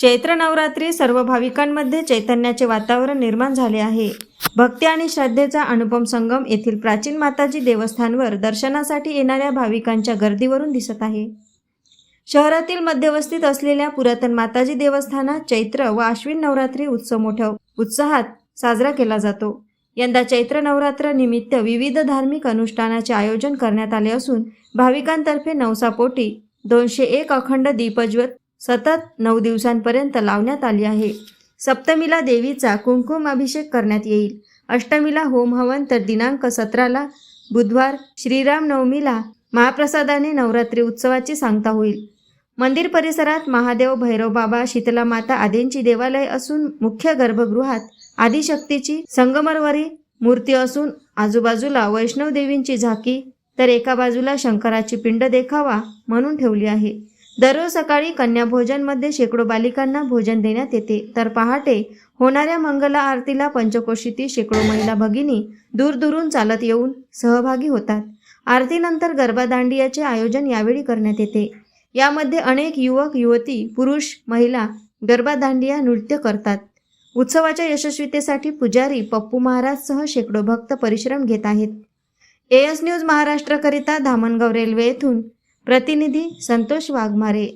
चैत्र नवरात्री सर्व भाविकांमध्ये चैतन्याचे वातावरण निर्माण झाले आहे. भक्ती आणि श्रद्धेचा अनुपम संगम येथील प्राचीन माताजी देवस्थानवर दर्शनासाठी येणाऱ्या भाविकांच्या गर्दीवरून दिसत आहे. शहरातील मध्यवस्तीत असलेल्या पुरातन माताजी देवस्थानात चैत्र व आश्विन नवरात्री उत्सव मोठ्या उत्साहात साजरा केला जातो. यंदा चैत्र नवरात्र निमित्त विविध धार्मिक अनुष्ठानाचे आयोजन करण्यात आले असून भाविकांतर्फे नवसापोटी दोनशे एक अखंड दीपज्योत सतत नऊ दिवसांपर्यंत लावण्यात आली आहे. सप्तमीला देवीचा कुंकुम अभिषेक करण्यात येईल. अष्टमीला होम हवन तर दिनांक सतराला बुधवार श्रीराम नवमीला महाप्रसादाने नवरात्री उत्सवाची सांगता होईल. मंदिर परिसरात महादेव भैरवबाबा शीतला माता आदींची देवालय असून मुख्य गर्भगृहात आदिशक्तीची संगमरवरी मूर्ती असून आजूबाजूला वैष्णव देवींची झाकी तर एका बाजूला शंकराची पिंड देखावा म्हणून ठेवली आहे. दररोज सकाळी कन्याभोजनमध्ये शेकडो बालिकांना भोजन देण्यात येते. तर पहाटे होणाऱ्या मंगला आरतीला पंचकोशीतील शेकडो महिला भगिनी दूरदूरून चालत येऊन सहभागी होतात. आरतीनंतर गरबा दांडियाचे आयोजन यावेळी करण्यात येते. यामध्ये अनेक युवक युवती पुरुष महिला गरबा दांडिया नृत्य करतात. उत्सवाच्या यशस्वीतेसाठी पुजारी पप्पू महाराजसह शेकडो भक्त परिश्रम घेत आहेत. एएस न्यूज महाराष्ट्रकरिता धामणगाव रेल्वे येथून प्रतिनिधी संतोष वाघमारे